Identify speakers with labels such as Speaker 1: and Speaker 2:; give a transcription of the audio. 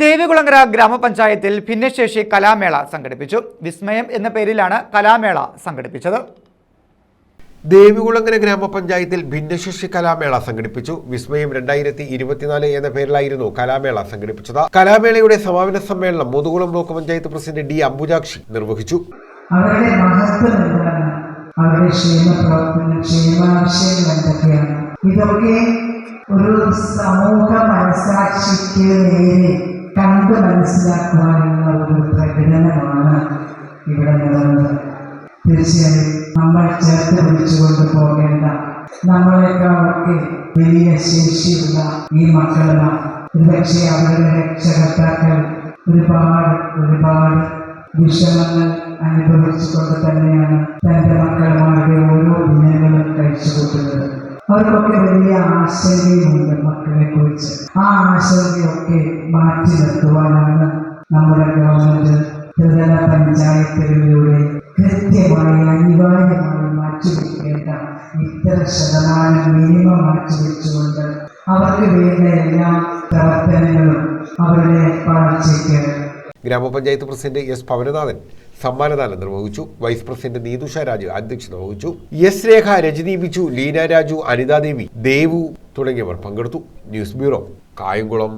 Speaker 1: ദേവികുളങ്ങര ഗ്രാമപഞ്ചായത്തിൽ ഭിന്നശേഷി കലാമേള സംഘടിപ്പിച്ചു. വിസ്മയം എന്ന പേരിലാണ് കലാമേള സംഘടിപ്പിച്ചത്.
Speaker 2: ദേവികുളങ്ങര ഗ്രാമപഞ്ചായത്തിൽ ഭിന്നശേഷി കലാമേള സംഘടിപ്പിച്ചു. വിസ്മയം രണ്ടായിരത്തി ഇരുപത്തിനാല് എന്ന പേരിലായിരുന്നു കലാമേള സംഘടിപ്പിച്ചത്. കലാമേളയുടെ സമാപന സമ്മേളനം Muthukulam block panchayat president D Ambujakshi നിർവഹിച്ചു.
Speaker 3: അവരുടെ മഹത്വം എന്താണ്? അവരുടെ ക്ഷേമപ്രവർത്തനം ക്ഷേമാശയങ്ങൾ എന്തൊക്കെയാണ്? ഇതൊക്കെ ഒരു സമൂഹ മനസാക്ഷിക്ക് നേരെ കണ്ടു മനസ്സിലാക്കുവാനുള്ള ഒരു പ്രകടനമാണ് ഇവിടെ നടന്നത്. തീർച്ചയായും നമ്മൾ ചേർത്ത് പിടിച്ചുകൊണ്ട് പോകേണ്ട നമ്മളെക്കാളൊക്കെ വലിയ ശേഷിയുള്ള ഈ മക്കളെല്ലാം. ഒരുപക്ഷെ അവരുടെ രക്ഷകർത്താക്കൾ ഒരുപാട് ഒരുപാട് വിഷമങ്ങൾ അനുഭവിച്ചുകൊണ്ട് തന്നെയാണ് തന്റെ കഴിച്ചുകൂട്ടുന്നത് അവർക്കൊക്കെ വലിയ ആശങ്കയുമുണ്ട് മക്കളെ കുറിച്ച് ആ ആശങ്കയൊക്കെ മാറ്റി നിർത്തുവാനാണ് നമ്മുടെ ഗവൺമെന്റ് ത്രിതല പഞ്ചായത്തുകളിലൂടെ കൃത്യമായി അനിവാര്യമായി മാറ്റിവെക്കേണ്ട ഇത്ര ശതമാനം മിനിമം മാറ്റിവെച്ചുകൊണ്ട് അവർക്ക് വേണ്ട എല്ലാ പ്രവർത്തനങ്ങളും അവരുടെ വളർച്ചയ്ക്ക്.
Speaker 2: ഗ്രാമപഞ്ചായത്ത് പ്രസിഡന്റ് എസ് പവനനാഥൻ സമ്മാനദാനം നിർവഹിച്ചു. വൈസ് പ്രസിഡന്റ് നീതുഷ രാജു അധ്യക്ഷത വഹിച്ചു. എസ് രേഖ രജനി ബിജു ലീന രാജു അനിതാദേവി ദേവു തുടങ്ങിയവർ പങ്കെടുത്തു. News bureau Kayamkulam.